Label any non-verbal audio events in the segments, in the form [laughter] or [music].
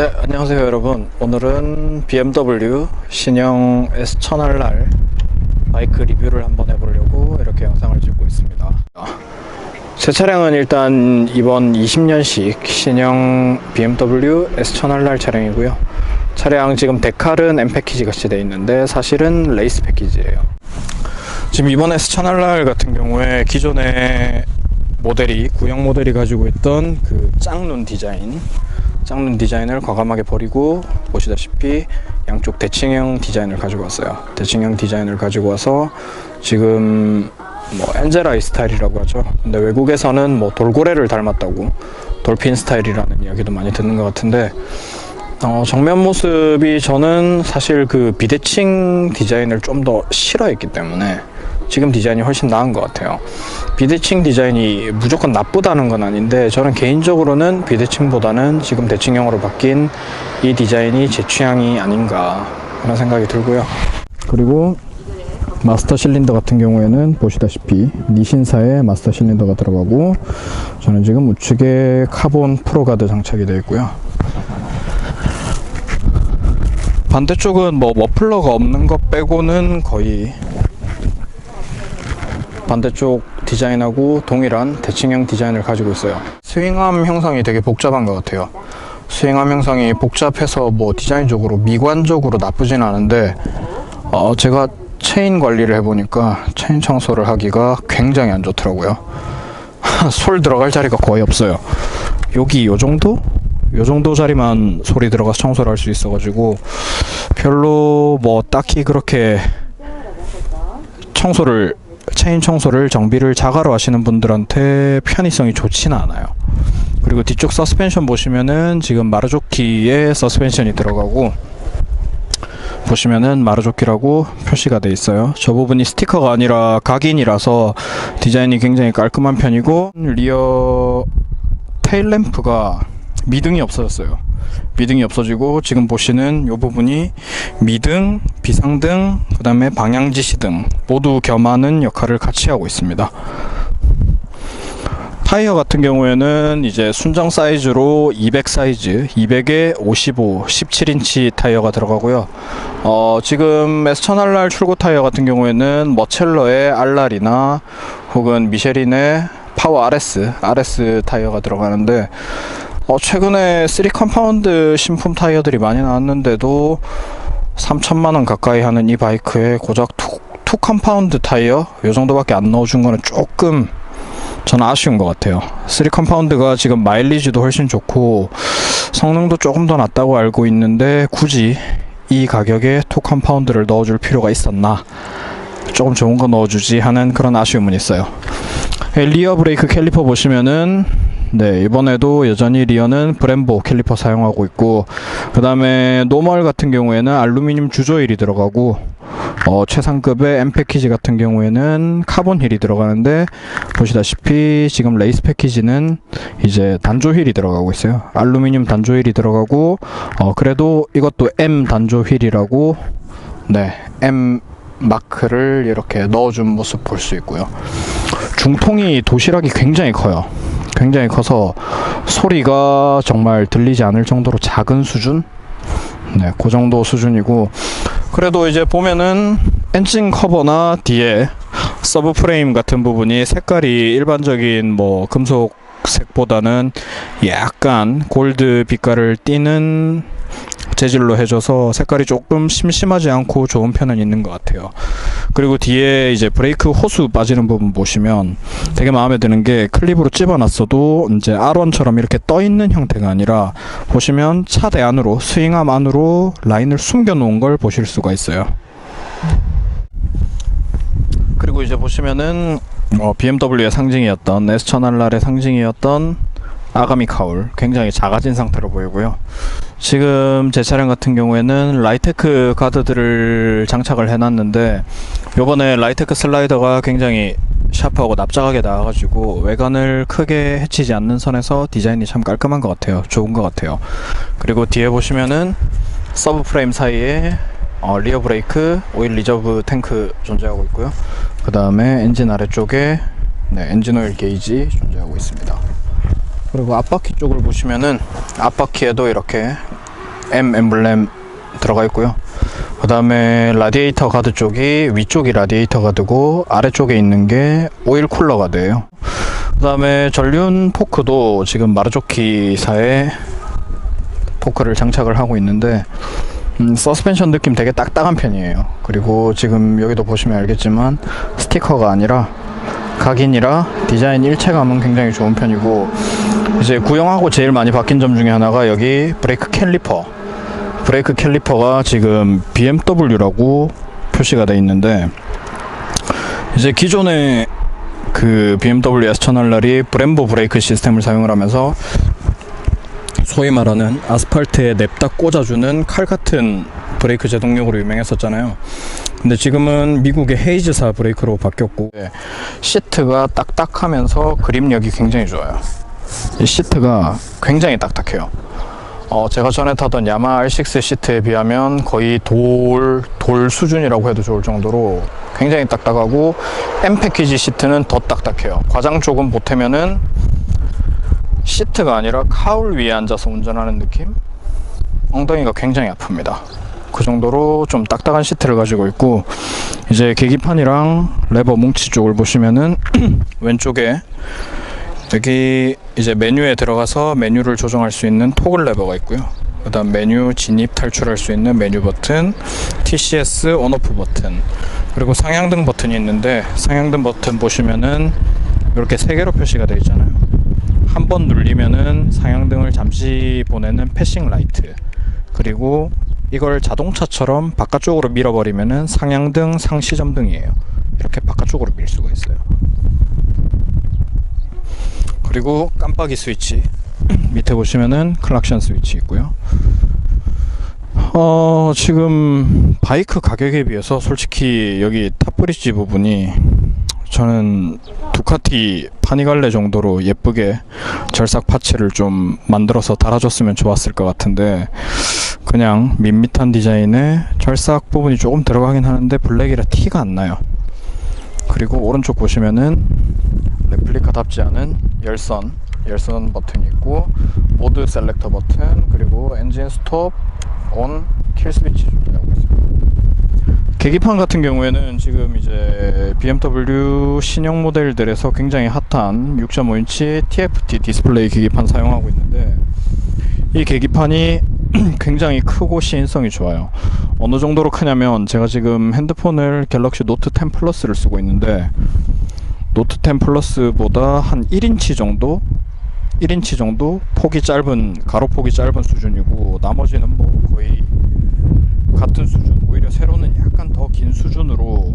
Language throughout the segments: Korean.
네, 안녕하세요 여러분. 오늘은 BMW 신형 S1000RR 바이크 리뷰를 한번 해보려고 이렇게 영상을 찍고 있습니다. 제 차량은 일단 이번 20년식 신형 BMW S1000RR 차량이고요. 차량 지금 데칼은 M 패키지 같이 돼 있는데 사실은 레이스 패키지예요. 지금 이번 S1000RR 같은 경우에 기존의 모델이 구형 모델이 가지고 있던 그 짝눈 디자인 짝눈 디자인을 과감하게 버리고 보시다시피 양쪽 대칭형 디자인을 가지고 왔어요. 대칭형 디자인을 가지고 와서 지금 뭐 엔젤아이 스타일이라고 하죠. 근데 외국에서는 뭐 돌고래를 닮았다고 돌핀 스타일이라는 이야기도 많이 듣는 것 같은데 어, 정면 모습이 저는 사실 그 비대칭 디자인을 좀 더 싫어했기 때문에 지금 디자인이 훨씬 나은 것 같아요. 비대칭 디자인이 무조건 나쁘다는 건 아닌데 저는 개인적으로는 비대칭보다는 지금 대칭형으로 바뀐 이 디자인이 제 취향이 아닌가 그런 생각이 들고요. 그리고 마스터 실린더 같은 경우에는 보시다시피 니신사의 마스터 실린더가 들어가고 저는 지금 우측에 카본 프로가드 장착이 되어 있고요. 반대쪽은 뭐 머플러가 없는 것 빼고는 거의 반대쪽 디자인하고 동일한 대칭형 디자인을 가지고 있어요. 스윙암 형상이 되게 복잡한 것 같아요. 스윙암 형상이 복잡해서 뭐 디자인적으로 미관적으로 나쁘진 않은데 어 제가 체인 관리를 해보니까 체인 청소를 하기가 굉장히 안 좋더라고요. [laughs] 솔 들어갈 자리가 거의 없어요. 여기 요 정도? 요 정도 자리만 소리 들어가서 청소를 할 수 있어가지고 별로 뭐 딱히 그렇게 청소를 체인 청소를 정비를 자가로 하시는 분들한테 편의성이 좋지는 않아요. 그리고 뒤쪽 서스펜션 보시면은 지금 마르조키의 서스펜션이 들어가고 보시면은 마르조키라고 표시가 돼 있어요. 저 부분이 스티커가 아니라 각인이라서 디자인이 굉장히 깔끔한 편이고 리어 테일 램프가 미등이 없어졌어요. 미등이 없어지고 지금 보시는 이 부분이 미등, 비상등, 그 다음에 방향지시등 모두 겸하는 역할을 같이 하고 있습니다. 타이어 같은 경우에는 이제 순정 사이즈로 200 사이즈, 200에 55, 17인치 타이어가 들어가고요. 어, 지금 S1000RR 출고 타이어 같은 경우에는 머첼러의 RR이나 혹은 미쉐린의 파워 RS, RS 타이어가 들어가는데 어, 최근에 3 컴파운드 신품 타이어들이 많이 나왔는데도 3천만 원 가까이 하는 이 바이크에 고작 2, 2 컴파운드 타이어 요 정도밖에 안 넣어준 거는 조금 저는 아쉬운 것 같아요. 3 컴파운드가 지금 마일리지도 훨씬 좋고 성능도 조금 더 낫다고 알고 있는데 굳이 이 가격에 2 컴파운드를 넣어줄 필요가 있었나? 조금 좋은 거 넣어주지 하는 그런 아쉬움은 있어요. 예, 리어 브레이크 캘리퍼 보시면은 네 이번에도 여전히 리어는 브em보 캘리퍼 사용하고 있고 그 다음에 노멀 같은 경우에는 알루미늄 주조일이 들어가고 어, 최상급의 M 패키지 같은 경우에는 카본 힐이 들어가는데 보시다시피 지금 레이스 패키지는 이제 단조 휠이 들어가고 있어요. 알루미늄 단조 휠이 들어가고 어, 그래도 이것도 M 단조 휠이라고 네 M 마크를 이렇게 넣어준 모습 볼 수 있고요. 중통이 도시락이 굉장히 커요. 굉장히 커서 소리가 정말 들리지 않을 정도로 작은 수준? 네, 그 정도 수준이고 그래도 이제 보면은 엔진 커버나 뒤에 서브 프레임 같은 부분이 색깔이 일반적인 뭐 금속 색보다는 약간 골드 빛깔을 띠는 재질로 해줘서 색깔이 조금 심심하지 않고 좋은 편은 있는 것 같아요. 그리고 뒤에 이제 브레이크 호수 빠지는 부분 보시면 되게 마음에 드는 게 클립으로 집어놨어도 이제 R1처럼 이렇게 떠 있는 형태가 아니라 보시면 차대 안으로 스윙암 안으로 라인을 숨겨 놓은 걸 보실 수가 있어요. 그리고 이제 보시면은 어, BMW의 상징이었던 S1000RR의 상징이었던 아가미 카울 굉장히 작아진 상태로 보이고요. 지금 제 차량 같은 경우에는 라이테크 가드들을 장착을 해놨는데 요번에 라이테크 슬라이더가 굉장히 샤프하고 납작하게 나와가지고 외관을 크게 해치지 않는 선에서 디자인이 참 깔끔한 것 같아요. 좋은 것 같아요. 그리고 뒤에 보시면은 서브 프레임 사이에 어, 리어 브레이크, 오일 리저브 탱크 존재하고 있고요. 그 다음에 엔진 아래쪽에 네, 엔진 오일 게이지 존재하고 있습니다. 그리고 앞바퀴 쪽을 보시면은 앞바퀴에도 이렇게 M 엠블렘 들어가 있고요. 그 다음에 라디에이터 가드 쪽이 위쪽이 라디에이터 가드고 아래쪽에 있는 게 오일 쿨러 가드예요. 그 다음에 전륜 포크도 지금 마르조키사의 포크를 장착을 하고 있는데 음, 서스펜션 느낌 되게 딱딱한 편이에요. 그리고 지금 여기도 보시면 알겠지만 스티커가 아니라 각인이라 디자인 일체감은 굉장히 좋은 편이고 이제 구형하고 제일 많이 바뀐 점 중에 하나가 여기 브레이크 캘리퍼 브레이크 캘리퍼가 지금 BMW라고 표시가 돼 있는데 이제 기존에 그 BMW S1000RR이 브렘보 브레이크 시스템을 사용을 하면서 소위 말하는 아스팔트에 냅다 꽂아주는 칼 같은 브레이크 제동력으로 유명했었잖아요. 근데 지금은 미국의 헤이즈사 브레이크로 바뀌었고 시트가 딱딱하면서 그립력이 굉장히 좋아요. 이 시트가 굉장히 딱딱해요. 어, 제가 전에 타던 야마 R6 시트에 비하면 거의 돌, 돌 수준이라고 해도 좋을 정도로 굉장히 딱딱하고 M 패키지 시트는 더 딱딱해요. 과장 조금 보태면은 시트가 아니라 카울 위에 앉아서 운전하는 느낌? 엉덩이가 굉장히 아픕니다. 그 정도로 좀 딱딱한 시트를 가지고 있고 이제 계기판이랑 레버 뭉치 쪽을 보시면은 [clears throat] 왼쪽에 여기 이제 메뉴에 들어가서 메뉴를 조정할 수 있는 토글 레버가 있고요. 그 다음 메뉴 진입 탈출할 수 있는 메뉴 버튼, TCS 온오프 버튼, 그리고 상향등 버튼이 있는데 상향등 버튼 보시면은 이렇게 세 개로 표시가 되어 있잖아요. 한번 누르면은 상향등을 잠시 보내는 패싱 라이트, 그리고 이걸 자동차처럼 바깥쪽으로 밀어버리면은 상향등, 상시점등이에요. 이렇게 바깥쪽으로 밀 수가 있어요. 그리고 깜빡이 스위치 [clears throat] 밑에 보시면은 클락션 스위치 있고요. 어 지금 바이크 가격에 비해서 솔직히 여기 탑브리지 부분이 저는 두카티 파니갈레 정도로 예쁘게 절삭 파츠를 좀 만들어서 달아줬으면 좋았을 것 같은데 그냥 밋밋한 디자인에 절삭 부분이 조금 들어가긴 하는데 블랙이라 티가 안 나요. 그리고 오른쪽 보시면은 레플리카답지 않은 열선 열선 버튼이 있고 모드 셀렉터 버튼 그리고 엔진 스톱 온 킬 스위치 준비하고 있습니다. 계기판 같은 경우에는 지금 이제 BMW 신형 모델들에서 굉장히 핫한 6.5인치 TFT 디스플레이 계기판 사용하고 있는데 이 계기판이 [clears throat] 굉장히 크고 시인성이 좋아요. 어느 정도로 크냐면 제가 지금 핸드폰을 갤럭시 노트 10 플러스를 쓰고 있는데 노트 10 플러스보다 한 1인치 정도 1인치 정도 폭이 짧은 가로폭이 짧은 수준이고 나머지는 뭐 거의 같은 수준 오히려 세로는 약간 더 긴 수준으로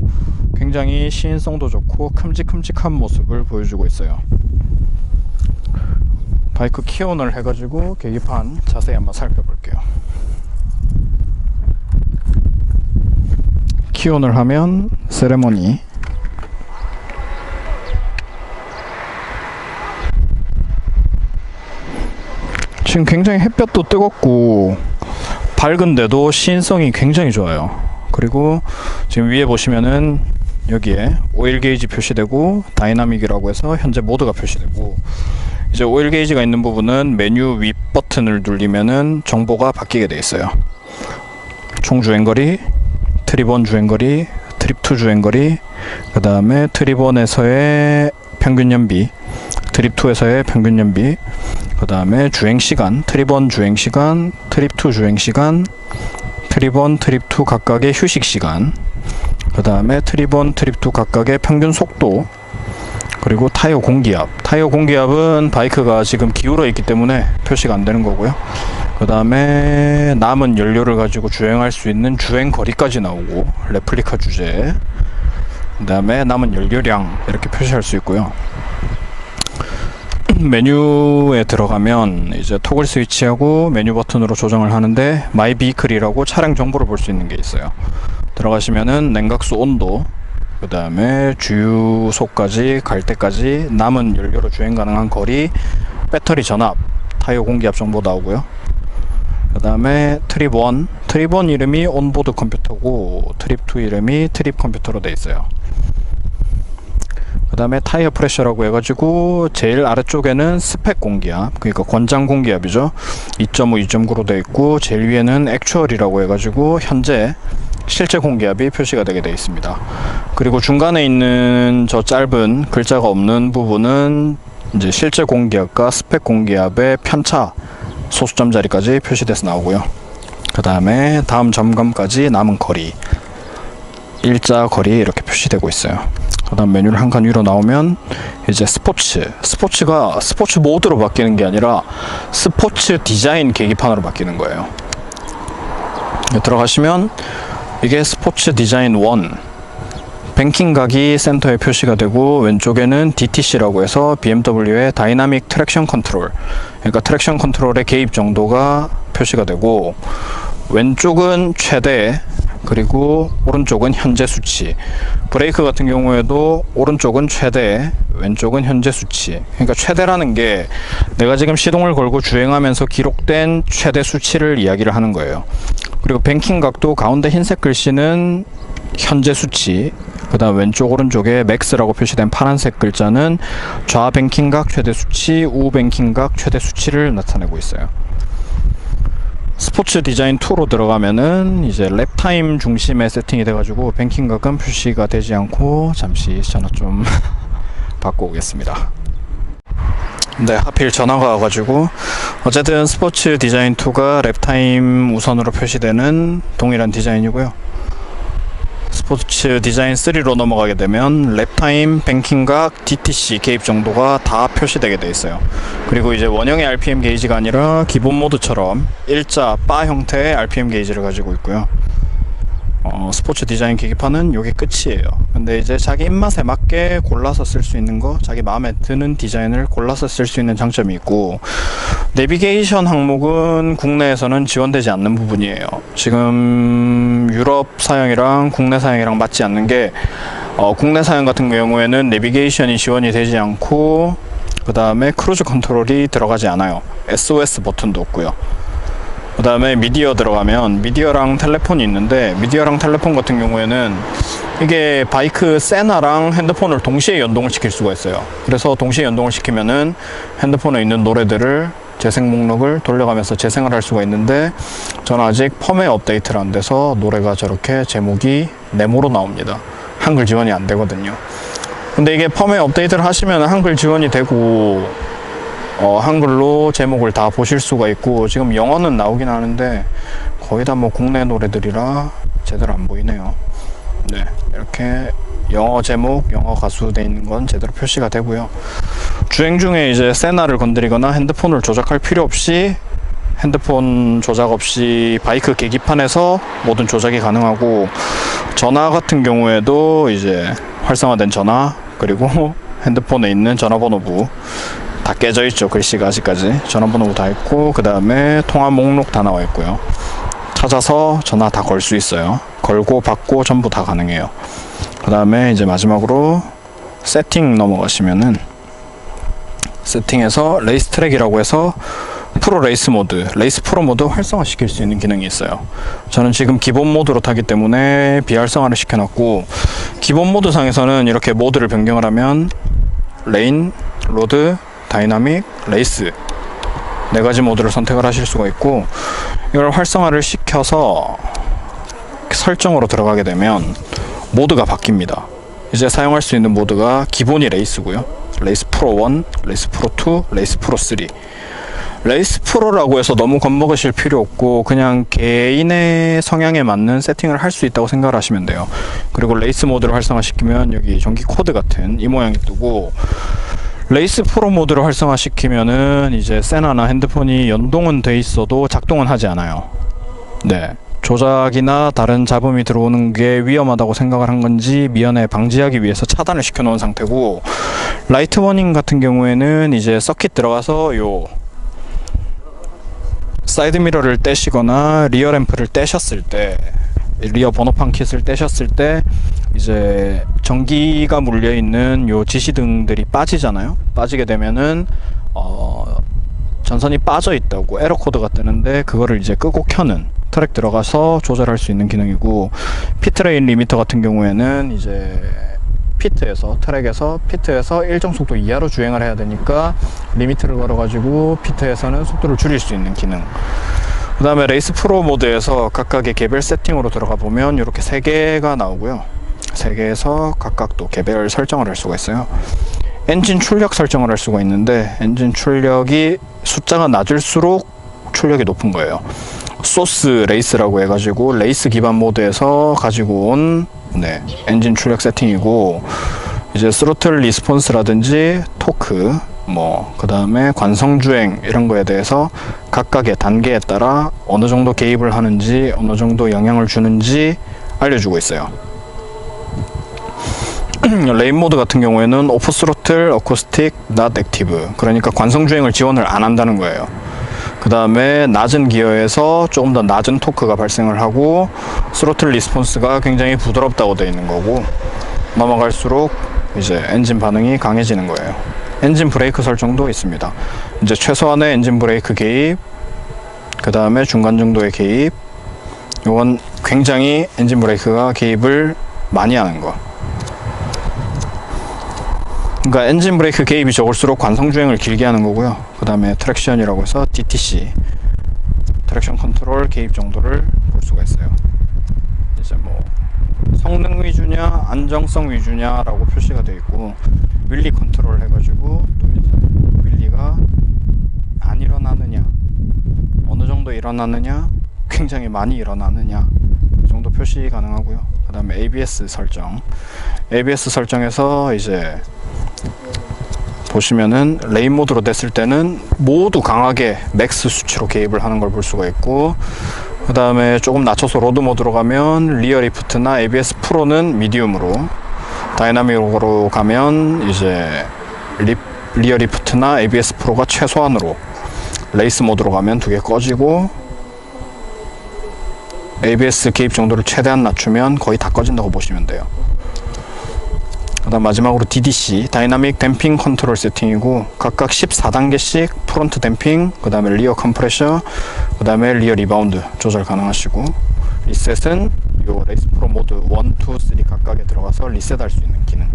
굉장히 시인성도 좋고 큼직큼직한 모습을 보여주고 있어요. 바이크 키온을 해가지고 계기판 자세히 한번 살펴볼게요. 키온을 하면 세레모니 지금 굉장히 햇볕도 뜨겁고 밝은데도 시인성이 굉장히 좋아요. 그리고 지금 위에 보시면은 여기에 오일 게이지 표시되고 다이나믹이라고 해서 현재 모드가 표시되고 이제 오일 게이지가 있는 부분은 메뉴 윗 버튼을 누르면은 정보가 바뀌게 돼 있어요. 총 주행거리, 트립1 주행거리, 트립2 주행거리, 그 다음에 트립1에서의 평균 연비, 트립2에서의 평균 연비, 그 다음에 주행 시간, 트립 1 주행 시간, 트립 2 주행 시간, 트립 1, 트립 2 각각의 휴식 시간, 그 다음에 트립 1, 트립 2 각각의 평균 속도, 그리고 타이어 공기압. 타이어 공기압은 바이크가 지금 기울어 있기 때문에 표시가 안 되는 거고요. 그 다음에 남은 연료를 가지고 주행할 수 있는 주행 거리까지 나오고, 레플리카 주제. 그 다음에 남은 연료량 이렇게 표시할 수 있고요. 메뉴에 들어가면 이제 토글 스위치하고 메뉴 버튼으로 조정을 하는데 마이 비클이라고 차량 정보를 볼 수 있는 게 있어요. 들어가시면은 냉각수 온도, 그 다음에 주유소까지 갈 때까지 남은 연료로 주행 가능한 거리, 배터리 전압, 타이어 공기압 정보 나오고요. 그 다음에 트립 1, 트립 1 이름이 온보드 컴퓨터고 트립 2 이름이 트립 컴퓨터로 돼 있어요. 그그 다음에 타이어 프레셔라고 해가지고 제일 아래쪽에는 스펙 공기압 그러니까 권장 공기압이죠. 2.5, 2.9로 되어 있고 제일 위에는 액추얼이라고 해가지고 현재 실제 공기압이 표시가 되게 되어 있습니다. 그리고 중간에 있는 저 짧은 글자가 없는 부분은 이제 실제 공기압과 스펙 공기압의 편차 소수점 자리까지 표시돼서 나오고요. 그 다음에 다음 점검까지 남은 거리 일자 거리 이렇게 표시되고 있어요. 그 다음 메뉴를 한 칸 위로 나오면 이제 스포츠. 스포츠가 스포츠 모드로 바뀌는 게 아니라 스포츠 디자인 계기판으로 바뀌는 거예요. 들어가시면 이게 스포츠 디자인 1 뱅킹 각이 센터에 표시가 되고 왼쪽에는 DTC라고 해서 BMW의 다이나믹 트랙션 컨트롤. 그러니까 트랙션 컨트롤의 개입 정도가 표시가 되고 왼쪽은 최대 그리고 오른쪽은 현재 수치. 브레이크 같은 경우에도 오른쪽은 최대 왼쪽은 현재 수치. 그러니까 최대라는 게 내가 지금 시동을 걸고 주행하면서 기록된 최대 수치를 이야기를 하는 거예요. 그리고 뱅킹 각도 가운데 흰색 글씨는 현재 수치 그 다음 왼쪽 오른쪽에 맥스라고 표시된 파란색 글자는 좌 뱅킹각 최대 수치 우 뱅킹각 최대 수치를 나타내고 있어요 스포츠 디자인 2로 들어가면은 이제 랩타임 중심의 세팅이 돼가지고 뱅킹각은 표시가 되지 않고 잠시 전화 좀 [laughs] 받고 오겠습니다. 네, 하필 전화가 와가지고 어쨌든 스포츠 디자인 2가 랩타임 우선으로 표시되는 동일한 디자인이고요. 스포츠 디자인 3로 넘어가게 되면 랩타임, 뱅킹각, DTC 개입 정도가 다 표시되게 돼 있어요. 그리고 이제 원형의 RPM 게이지가 아니라 기본 모드처럼 일자 바 형태의 RPM 게이지를 가지고 있고요. 어, 스포츠 디자인 계기판은 요게 끝이에요. 근데 이제 자기 입맛에 맞게 골라서 쓸 수 있는 거, 자기 마음에 드는 디자인을 골라서 쓸 수 있는 장점이 있고, 내비게이션 항목은 국내에서는 지원되지 않는 부분이에요. 지금 유럽 사양이랑 국내 사양이랑 맞지 않는 게, 어, 국내 사양 같은 경우에는 내비게이션이 지원이 되지 않고, 그 다음에 크루즈 컨트롤이 들어가지 않아요. SOS 버튼도 없고요. 그 다음에 미디어 들어가면 미디어랑 텔레폰이 있는데 미디어랑 텔레폰 같은 경우에는 이게 바이크 세나랑 핸드폰을 동시에 연동을 시킬 수가 있어요. 그래서 동시에 연동을 시키면은 핸드폰에 있는 노래들을 재생 목록을 돌려가면서 재생을 할 수가 있는데 저는 아직 펌웨어 업데이트를 안 돼서 노래가 저렇게 제목이 네모로 나옵니다. 한글 지원이 안 되거든요. 근데 이게 펌웨어 업데이트를 하시면 한글 지원이 되고 어, 한글로 제목을 다 보실 수가 있고 지금 영어는 나오긴 하는데 거의 다 뭐 국내 노래들이라 제대로 안 보이네요. 네, 이렇게 영어 제목, 영어 가수 돼 있는 건 제대로 표시가 되고요. 주행 중에 이제 세나를 건드리거나 핸드폰을 조작할 필요 없이 핸드폰 조작 없이 바이크 계기판에서 모든 조작이 가능하고 전화 같은 경우에도 이제 활성화된 전화 그리고 [laughs] 핸드폰에 있는 전화번호부 다 깨져 있죠 글씨가 아직까지. 전화번호 다 있고 그 다음에 통화 목록 다 나와 있고요. 찾아서 전화 다 걸 수 있어요. 걸고 받고 전부 다 가능해요. 그 다음에 이제 마지막으로 세팅 넘어가시면은 세팅에서 레이스 트랙이라고 해서 프로 레이스 모드, 레이스 프로 모드 활성화 시킬 수 있는 기능이 있어요. 저는 지금 기본 모드로 타기 때문에 비활성화를 시켜놨고 기본 모드 상에서는 이렇게 모드를 변경을 하면 레인, 로드, 다이나믹, 레이스 네 가지 모드를 선택을 하실 수가 있고 이걸 활성화를 시켜서 설정으로 들어가게 되면 모드가 바뀝니다. 이제 사용할 수 있는 모드가 기본이 레이스고요. 레이스 프로 1, 레이스 프로 2, 레이스 프로 3. 레이스 프로라고 해서 너무 겁먹으실 필요 없고 그냥 개인의 성향에 맞는 세팅을 할 수 있다고 생각을 하시면 돼요. 그리고 레이스 모드를 활성화시키면 여기 전기 코드 같은 이 모양이 뜨고 레이스 프로 모드를 활성화시키면은 이제 세나나 핸드폰이 연동은 돼 있어도 작동은 하지 않아요. 네. 조작이나 다른 잡음이 들어오는 게 위험하다고 생각을 한 건지 미연에 방지하기 위해서 차단을 시켜 놓은 상태고 라이트 워닝 같은 경우에는 이제 서킷 들어가서 요 사이드 미러를 떼시거나 리어 램프를 떼셨을 때 리어 번호판 킷을 떼셨을 때 이제 전기가 물려 있는 요 지시등들이 빠지잖아요. 빠지게 되면은 어 전선이 빠져 있다고 에러 코드가 뜨는데 그거를 이제 끄고 켜는 트랙 들어가서 조절할 수 있는 기능이고 피트레인 리미터 같은 경우에는 이제 피트에서 트랙에서 피트에서 일정 속도 이하로 주행을 해야 되니까 리미트를 걸어 가지고 피트에서는 속도를 줄일 수 있는 기능. 그 다음에 레이스 프로 모드에서 각각의 개별 세팅으로 들어가 보면 이렇게 세 개가 나오고요. 세 개에서 각각 또 개별 설정을 할 수가 있어요. 엔진 출력 설정을 할 수가 있는데 엔진 출력이 숫자가 낮을수록 출력이 높은 거예요. 소스 레이스라고 해가지고 레이스 기반 모드에서 가지고 온 네, 엔진 출력 세팅이고 이제 스로틀 리스폰스라든지 토크 뭐 그다음에 관성 주행 이런 거에 대해서 각각의 단계에 따라 어느 정도 개입을 하는지 어느 정도 영향을 주는지 알려주고 있어요. [clears throat] 레인 모드 같은 경우에는 오프 스로틀, 어쿠스틱, not 액티브 그러니까 관성 주행을 지원을 안 한다는 거예요. 그 다음에 낮은 기어에서 조금 더 낮은 토크가 발생을 하고 스로틀 리스폰스가 굉장히 부드럽다고 되어 있는 거고 넘어갈수록 이제 엔진 반응이 강해지는 거예요. 엔진 브레이크 설정도 있습니다. 이제 최소한의 엔진 브레이크 개입, 그 다음에 중간 정도의 개입, 이건 굉장히 엔진 브레이크가 개입을 많이 하는 거. 그러니까 엔진 브레이크 개입이 적을수록 관성 주행을 길게 하는 거고요. 그 다음에 트랙션이라고 해서 DTC 트랙션 컨트롤 개입 정도를 볼 수가 있어요. 이제 뭐 성능 위주냐 안정성 위주냐라고 표시가 되어 있고 윌리 컨트롤 해가지고 또 이제 윌리가 안 일어나느냐 어느 정도 일어나느냐 굉장히 많이 일어나느냐 그 정도 표시 가능하고요. 그 다음에 ABS 설정 ABS 설정에서 이제 보시면은 레인 모드로 됐을 때는 모두 강하게 맥스 수치로 개입을 하는 걸 볼 수가 있고 그 다음에 조금 낮춰서 로드 모드로 가면 리어 리프트나 ABS 프로는 미디움으로 다이나믹으로 가면 이제 리, 리어 리프트나 ABS 프로가 최소한으로 레이스 모드로 가면 두 개 꺼지고 ABS 개입 정도를 최대한 낮추면 거의 다 꺼진다고 보시면 돼요. 그다음 마지막으로 DDC 다이나믹 댐핑 컨트롤 세팅이고 각각 14단계씩 프론트 댐핑, 그다음에 리어 컴프레셔, 그다음에 리어 리바운드 조절 가능하시고 리셋은 요 레이스 프로 모드 1, 2, 3 각각에 들어가서 리셋할 수 있는 기능.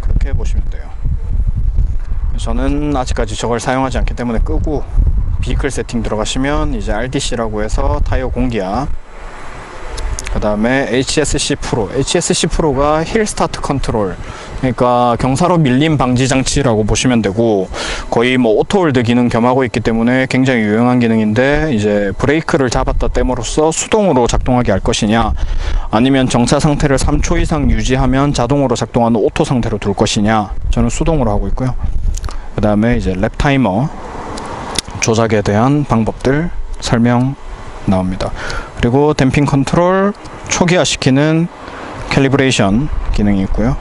그렇게 보시면 돼요. 저는 아직까지 저걸 사용하지 않기 때문에 끄고 비클 세팅 들어가시면 이제 RDC라고 해서 타이어 공기압 그 다음에 HSC 프로 HSC 프로가 힐 스타트 컨트롤 그러니까 경사로 밀림 방지 장치라고 보시면 되고 거의 뭐 오토홀드 기능 겸하고 있기 때문에 굉장히 유용한 기능인데 이제 브레이크를 잡았다 땜으로써 수동으로 작동하게 할 것이냐 아니면 정차 상태를 3초 이상 유지하면 자동으로 작동하는 오토 상태로 둘 것이냐 저는 수동으로 하고 있고요 그 다음에 이제 랩 타이머 조작에 대한 방법들 설명 나옵니다. 그리고 댐핑 컨트롤 초기화 시키는 캘리브레이션 기능이 있고요.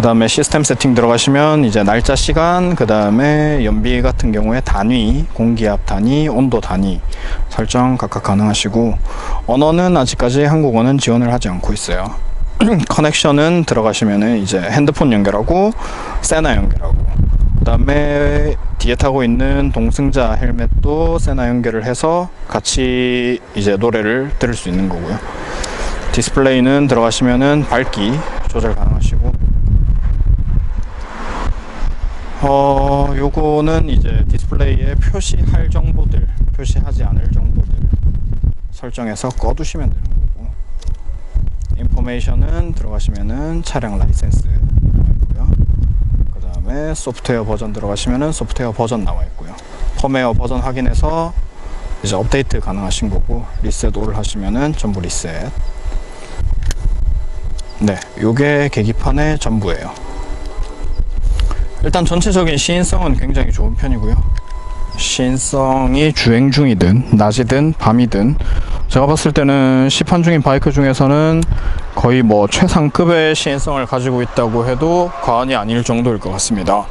그 다음에 시스템 세팅 들어가시면 이제 날짜 시간, 그 다음에 연비 같은 경우에 단위, 공기압 단위, 온도 단위 설정 각각 가능하시고 언어는 아직까지 한국어는 지원을 하지 않고 있어요. [clears throat] 커넥션은 들어가시면은 이제 핸드폰 연결하고 세나 연결하고 그 다음에 뒤에 타고 있는 동승자 헬멧도 세나 연결을 해서 같이 이제 노래를 들을 수 있는 거고요. 디스플레이는 들어가시면은 밝기 조절 가능하시고 어 요거는 이제 디스플레이에 표시할 정보들 표시하지 않을 정보들 설정해서 꺼두시면 되는 거고 인포메이션은 들어가시면은 차량 라이센스 나와 있고요. 그 다음에 소프트웨어 버전 들어가시면은 소프트웨어 버전 나와 있고요. 펌웨어 버전 확인해서 이제 업데이트 가능하신 거고 리셋 올 하시면은 전부 리셋. 네, 요게 계기판의 전부예요. 일단 전체적인 시인성은 굉장히 좋은 편이고요. 시인성이 주행 중이든 낮이든 밤이든 제가 봤을 때는 시판 중인 바이크 중에서는 거의 뭐 최상급의 시인성을 가지고 있다고 해도 과언이 아닐 정도일 것 같습니다.